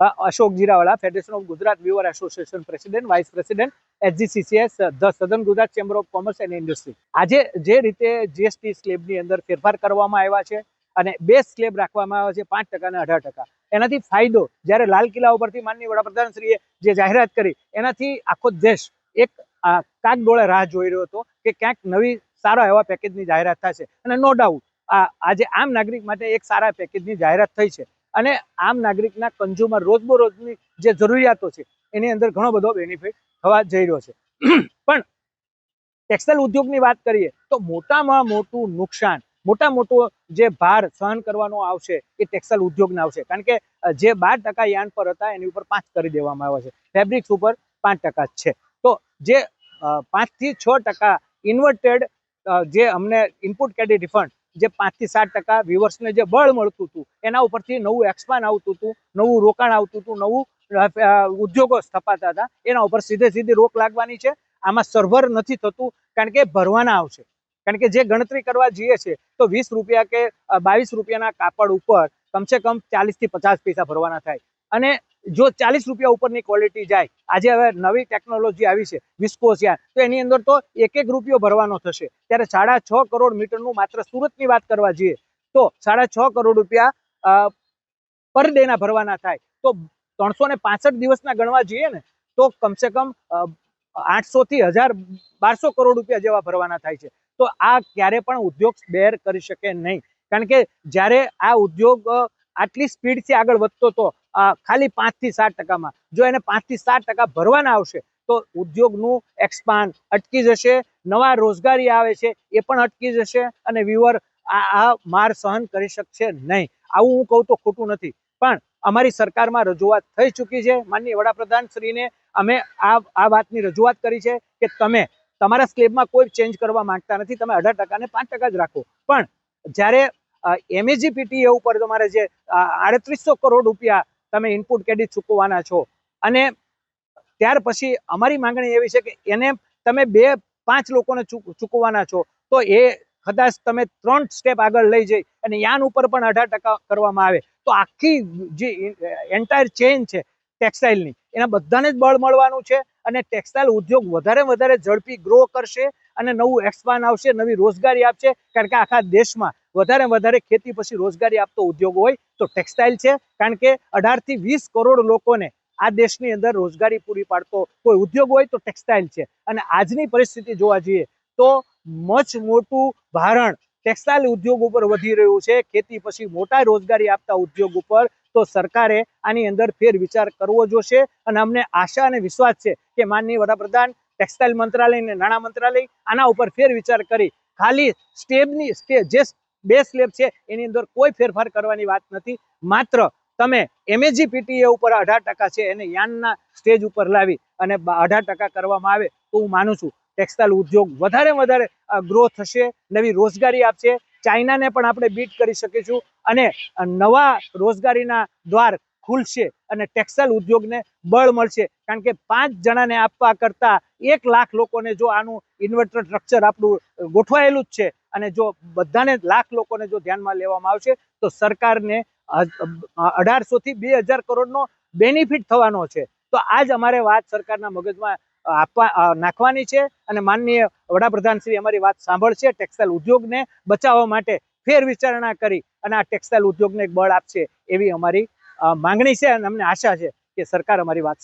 Ashok Jirawala federation of Gujarat weaver association president vice president SGCCS the southern Gujarat chamber of commerce and industry આજે જે રીતે GST સ્લેબની અંદર ફેરફાર કરવામાં આવ્યા છે અને બે સ્લેબ રાખવામાં આવ્યા છે પાંચ ટકા અને અઢાર ટકા. એનાથી ફાયદો જ્યારે લાલ કિલ્લા ઉપરથી માનની વડાપ્રધાનશ્રીએ જે જાહેરાત કરી એનાથી આખો દેશ એક આ, કાગડોળે રાહ જોઈ રહ્યો હતો કે ક્યાંક નવી સારા એવા પેકેજની જાહેરાત થશે. અને નો ડાઉટ આજે આમ નાગરિક માટે એક સારા પેકેજની જાહેરાત થઈ છે. અને આમ નાગરિકના કન્ઝ્યુમર રોજબરોજની જે જરૂરિયાતો છે, એની અંદર ઘણો બધો બેનિફિટ થવા જઈ રહ્યો છે. પણ ટેક્સટાઇલ ઉદ્યોગની વાત કરીએ, તો મોટામાં મોટું નુકસાન, મોટા મોટો જે ભાર સહન કરવાનો આવશે, એ ટેક્સટાઇલ ઉદ્યોગને આવશે. કારણ કે જે બાર ટકા યાન પર હતા, એની ઉપર પાંચ કરી દેવામાં આવ્યા છે. ફેબ્રિક્સ ઉપર પાંચ ટકા છે. તો જે પાંચથી છ ટકા ઇન્વર્ટેડ જે અમને ઇનપુટ ક્રેડિટ રિફંડ જે પાંચથી સાત ટકા વ્યુઅર્સને જે બળ મળતું હતું, એના ઉપરથી નવું એક્સપાન આવતું હતું, નવું રોકાણ આવતું હતું, નવું ઉદ્યોગો સ્થપાતા હતા. એના ઉપર સીધે સીધી રોક લાગવાની છે. આમાં સર્વર નથી થતું, કારણ કે ભરવાના આવશે. કારણ કે જે ગણતરી કરવા જઈએ છે તો વીસ રૂપિયા કે બાવીસ રૂપિયાના કાપડ ઉપર કમસે કમ ચાલીસથી પચાસ પૈસા ભરવાના થાય. અને જો ચાલીસ રૂપિયા ઉપરની ક્વોલિટી જાય, આજે હવે નવી ટેકનોલોજી આવી છે વિસ્કોસિયા તો એની અંદર તો એક એક રૂપિયો ભરવાનો થશે. ત્યારે સાડા છ કરોડ મીટરનું માત્ર સુરતની વાત કરવા જઈએ, તો સાડા છ કરોડ રૂપિયા પર ડેના ભરવાના થાય. તો ત્રણસો ને પાસઠ દિવસના ગણવા જઈએ ને, તો કમસે કમ આઠસો થી હજાર બારસો કરોડ રૂપિયા જેવા ભરવાના થાય છે. તો આ ક્યારે પણ ઉદ્યોગ બેર કરી શકે નહીં. કારણ કે જ્યારે આ ઉદ્યોગ આટલી સ્પીડથી આગળ વધતો હતો ખાલી પાંચથી સાત ટકામાં. જો એને પાંચથી સાત ટકા ભરવાના આવશે, તો ઉદ્યોગનું એક્સપાન્ડ અટકી જશે, નવા રોજગારી આવે છે, એ પણ અટકી જશે અને વ્યુઅર આ માર સહન કરી શકશે નહીં. આવું હું કહું તો ખોટું નથી. પણ અમારી સરકારમાં રજૂઆત થઈ ચૂકી છે. માનનીય વડાપ્રધાન શ્રીને અમે આ આ વાતની રજૂઆત કરી છે કે તમે તમારા સ્લેબમાં કોઈ ચેન્જ કરવા માંગતા નથી. તમે અઢાર ટકા ને પાંચ ટકા જ રાખો. પણ જ્યારે એમએજીપીટીએ ઉપર તમારે જે આડત્રીસો કરોડ રૂપિયા તમે ઇનપુટ ક્રેડિટ ચૂકવવાના છો. અને ત્યાર પછી અમારી માંગણી એવી છે કે એને તમે બે, પાંચ લોકોને ચૂક- ચૂકવવાના છો, તો એ કદાચ તમે ત્રણ સ્ટેપ આગળ લઈ જઈ અને યાન ઉપર પણ અઢાર ટકા કરવામાં આવે. તો આખી જે એન્ટાયર ચેઇન છે ટેક્સટાઇલની એના બધાને જ બળ મળવાનું છે અને ટેક્સટાઇલ ઉદ્યોગ વધારે વધારે ઝડપી ગ્રો કરશે અને નવું એક્સપાન આવશે, નવી રોજગારી આપશે. કારણ કે આખા દેશમાં વધારે વધારે ખેતી પછી રોજગારી આપતો ઉદ્યોગ હોય તો ટેક્સટાઇલ છે. કારણ કે અઢારથી વીસ કરોડ લોકોને આ દેશની અંદર રોજગારી પૂરી પાડતો કોઈ ઉદ્યોગ હોય તો ટેક્સટાઇલ છે. અને આજની પરિસ્થિતિ જોવા જઈએ તો મચ મોટું ભારણ ટેક્સટાઇલ ઉદ્યોગ ઉપર વધી રહ્યું છે. ખેતી પછી મોટા રોજગારી આપતા ઉદ્યોગ ઉપર તો સરકારે આની અંદર ફેર વિચાર કરવો જોશે. અને અમને આશા અને વિશ્વાસ છે કે માનનીય વડાપ્રધાન ટેક્સટાઇલ મંત્રાલય અને નાણાં મંત્રાલય આના ઉપર ફેર વિચાર કરી. ખાલી સ્ટેબની સ્ટે, જે બે સ્લેબ છે, એની અંદર કોઈ ફેરફાર કરવાની વાત નથી. માત્ર તમે એમએજીપીટીએ ઉપર અઢાર ટકા છે, એને યાનના સ્ટેજ ઉપર લાવી અને અઢાર ટકા કરવામાં આવે તો હું માનું છું ટેક્સટાઇલ ઉદ્યોગ વધારે વધારે ગ્રો થશે, નવી રોજગારી આપશે. ચાઇનાને પણ આપણે બીટ કરી શકીશું અને નવા રોજગારીના દ્વાર ખુલશે અને ટેક્સટાઇલ ઉદ્યોગને બળ મળશે. કારણ કે પાંચ જણાને આપવા કરતાં એક લાખ લોકોને જો આનું ઇન્વર્ટર સ્ટ્રક્ચર આપણું ગોઠવાયેલું જ છે અને જો બધાને લાખ લોકોને જો ધ્યાનમાં લેવામાં આવશે, તો સરકારને અઢારસોથી બે હજાર કરોડનો બેનિફિટ થવાનો છે. તો આજ અમારે વાત સરકારના મગજમાં આપવા નાખવાની છે અને માનનીય વડાપ્રધાન શ્રી અમારી વાત સાંભળશે, ટેક્સટાઇલ ઉદ્યોગને બચાવવા માટે ફેર વિચારણા કરી અને આ ટેક્સટાઇલ ઉદ્યોગને બળ આપશે એવી અમારી માંગણી છે અને અમને આશા છે કે સરકાર અમારી વાત સાંભળશે.